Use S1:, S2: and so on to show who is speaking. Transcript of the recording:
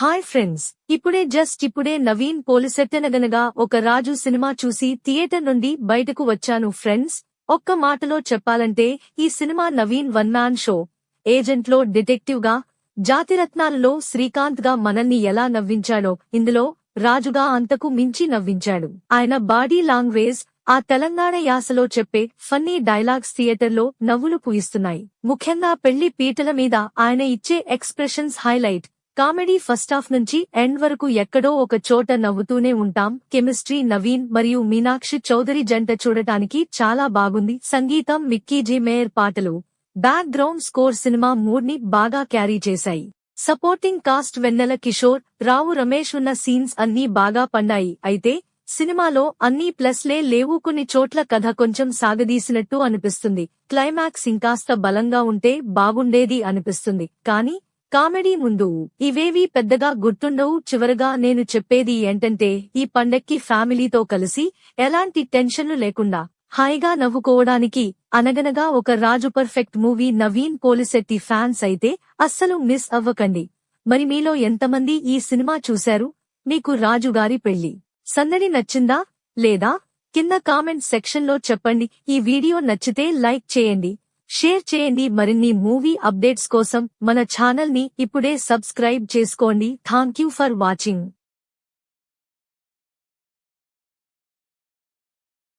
S1: Hi friends ఇప్పుడే just ఇప్పుడే నవీన్ పోలిసెట్టనగనగా ఒక రాజు సినిమా చూసి థియేటర్ నుండి బయటకు వచ్చాను ఫ్రెండ్స్ ఒక్క మాటలో చెప్పాలంటే ఈ cinema Naveen one man show. ఏజెంట్లో డిటెక్టివ్గా జాతిరత్నాలలో శ్రీకాంత్గా మనల్ని ఎలా నవ్వించాడో ఇందులో రాజుగా అంతకు మించి నవ్వించాడు. ఆయన బాడీ లాంగ్వేజ్ ఆ తెలంగాణ యాసలో చెప్పే ఫన్నీ డైలాగ్స్ థియేటర్లో నవ్వులు పూయిస్తున్నాయి. ముఖ్యంగా పెళ్ళి పీటల మీద ఆయన ఇచ్చే expressions highlight. Comedy first half నుంచి ఎండ్ వరకు ఎక్కడో ఒక చోట నవ్వుతూనే ఉంటాం. కెమిస్ట్రీ నవీన్ మరియు మీనాక్షి చౌదరి జంట చూడటానికి చాలా బాగుంది. సంగీతం మిక్కీ జీ మేయర్ పాటలు బ్యాక్ గ్రౌండ్ స్కోర్ సినిమా మూడ్ని బాగా క్యారీ చేశాయి. సపోర్టింగ్ కాస్ట్ వెన్నెల కిషోర్ రావు రమేష్ ఉన్న సీన్స్ అన్నీ బాగా పండాయి అయితే సినిమాలో అన్నీ ప్లస్లే లేవు. కొన్ని చోట్ల కథ కొంచెం సాగదీసినట్టు అనిపిస్తుంది. క్లైమాక్స్ ఇంకాస్త బలంగా ఉంటే బాగుండేది అనిపిస్తుంది. కానీ కామెడీ ముందు ఇవేవీ పెద్దగా గుర్తుండవు. చివరగా నేను చెప్పేది ఏంటంటే ఈ పండక్కి ఫ్యామిలీతో కలిసి ఎలాంటి టెన్షన్లు లేకుండా హాయిగా నవ్వుకోవడానికి Anaganaga Oka Raju perfect movie Naveen Polishetty fans అయితే అస్సలు మిస్ అవ్వకండి. మరి మీలో ఎంతమంది ఈ సినిమా చూశారు? మీకు రాజుగారి పెళ్ళి సందడి నచ్చిందా? లేదా? కింద కామెంట్ సెక్షన్లో చెప్పండి. ఈ వీడియో నచ్చితే లైక్ చేయండి. షేర్ చేయండి. మరిన్ని మూవీ అప్డేట్స్ కోసం మన ఛానల్ని ఇప్పుడే సబ్స్క్రైబ్ చేసుకోండి. Thank you for watching.